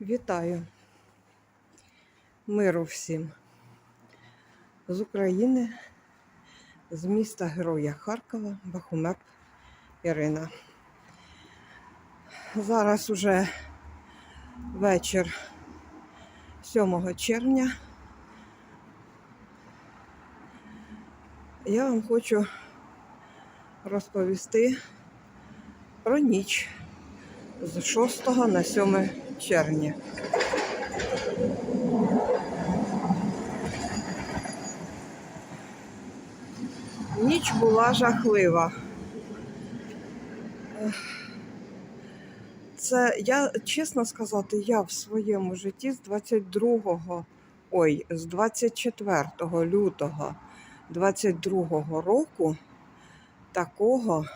Вітаю. Миру всім. З України, з міста Героя Харкова, Бахумеп Ірина. Зараз уже вечір 7 червня. Я вам хочу розповісти про ніч з 6 на 7 червня. Ніч була жахлива. Це я, чесно сказати, я в своєму житті з 22, ой, з 24 лютого 22 року такого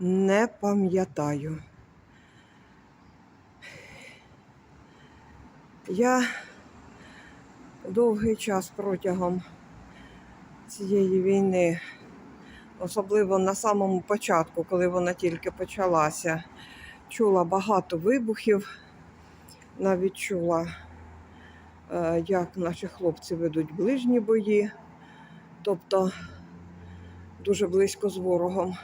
не пам'ятаю. Я довгий час протягом цієї війни, особливо на самому початку, коли вона тільки почалася, чула багато вибухів, навіть чула, е, як наші хлопці ведуть ближні бої, тобто дуже близько з ворогом.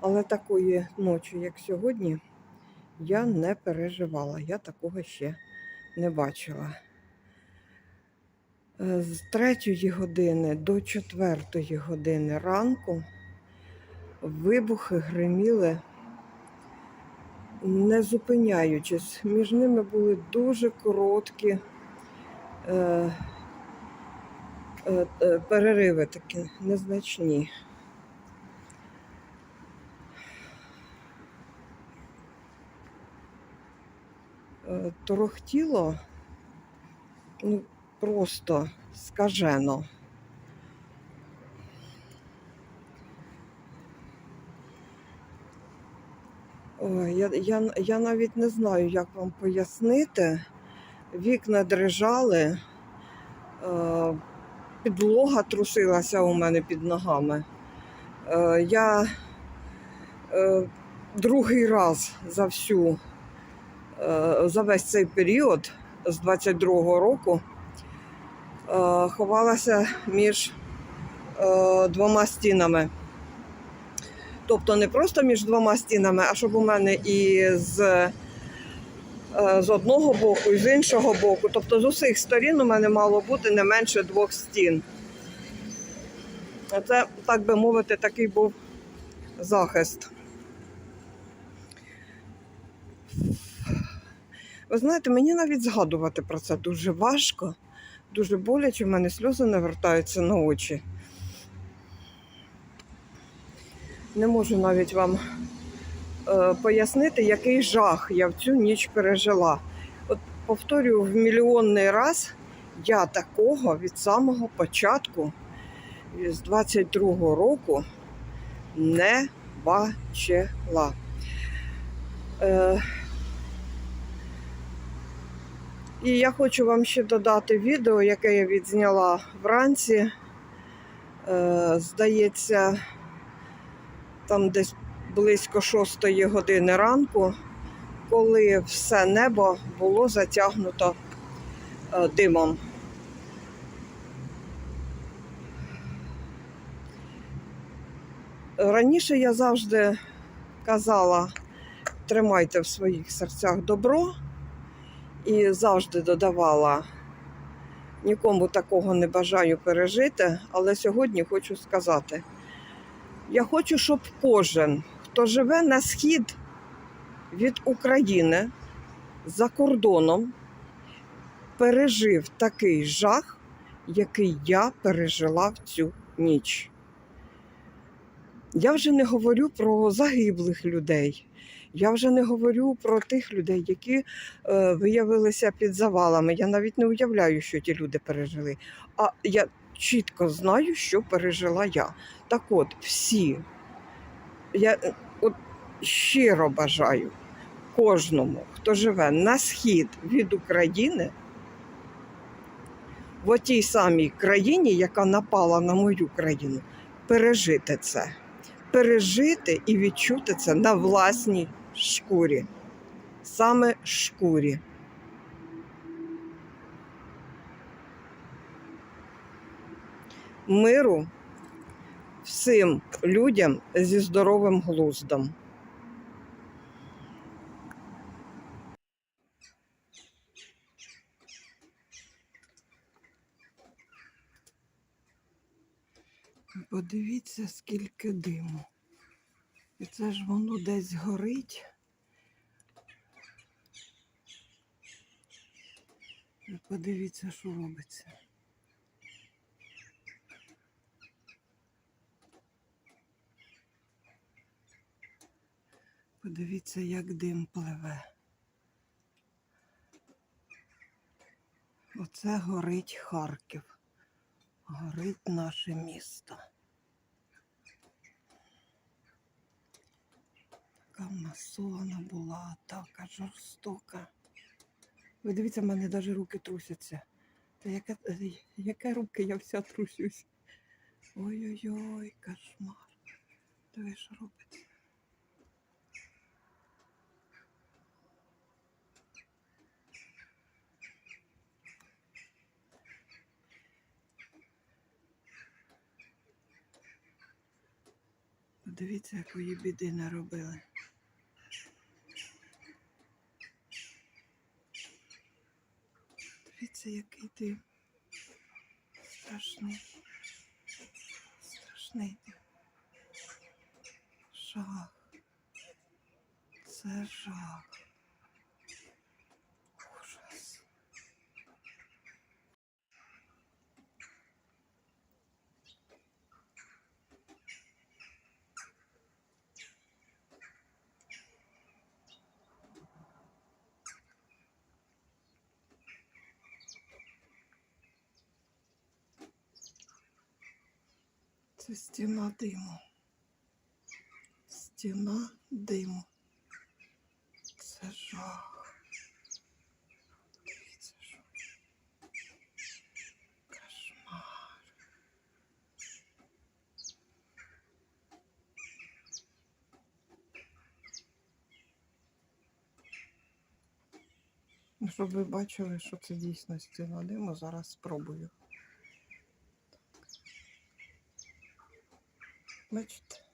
Але такої ночі, як сьогодні, я не переживала. Я такого ще не бачила. Е, З третьої години до четвертої години ранку вибухи гриміли, не зупиняючись. Між ними були дуже короткі е, е, е, перериви такі незначні. Торохтіло ну, просто скажено. Я, я, я навіть не знаю, як вам пояснити. Вікна дрижали, е, підлога трусилася у мене під ногами. Е, я е, другий раз за всю е, за весь цей період з 22-го року е, ховалася між е, двома стінами. Тобто не просто між двома стінами, а щоб у мене і з, е, з одного боку, і з іншого боку. Тобто з усіх сторін у мене мало бути не менше двох стін. Це, так би мовити, такий був захист. Ви знаєте, мені навіть згадувати про це дуже важко, дуже боляче, в мене сльози навертаються на очі. Не можу навіть вам е, пояснити, який жах я в цю ніч пережила. От повторюю в мільйонний раз, я такого від самого початку, з 22-го року, не бачила. Е, І я хочу вам ще додати відео, яке я відзняла вранці. Е, здається, там десь близько 6 години ранку, коли все небо було затягнуто е, димом. Раніше я завжди казала, тримайте в своїх серцях добро і завжди додавала. Нікому такого не бажаю пережити, але сьогодні хочу сказати: я хочу, щоб кожен, хто живе на схід від України за кордоном, пережив такий жах, який я пережила в цю ніч. Я вже не говорю про загиблих людей. Я вже не говорю про тих людей, які е, виявилися під завалами. Я навіть не уявляю, що ті люди пережили. А я чітко знаю, що пережила я. Так от, всі, я е, от щиро бажаю кожному, хто живе на схід від України, в отій самій країні, яка напала на мою країну, пережити це. Пережити і відчути це на власній шкурі, саме шкурі. Миру всім людям зі здоровим глуздом. Подивіться, скільки диму. І це ж воно десь горить. Подивіться, що робиться. Подивіться, як дим пливе. Оце горить Харків. Горить наше місто. Така масована була атака жорстока. Ви дивіться, в мене навіть руки трусяться. Та яке, е, яке руки, я вся трусюсь. Ой-ой-ой, кошмар. Диви, що робиться. Подивіться, якої біди наробили. Дивіться, який дим. Страшний. Страшний дим. Жах. Це жах. Це стіна диму. Стіна диму. Це жах. Дивіться, що. Кошмар. Ну, щоб ви бачили, що це дійсно стіна диму, зараз спробую. ma tute.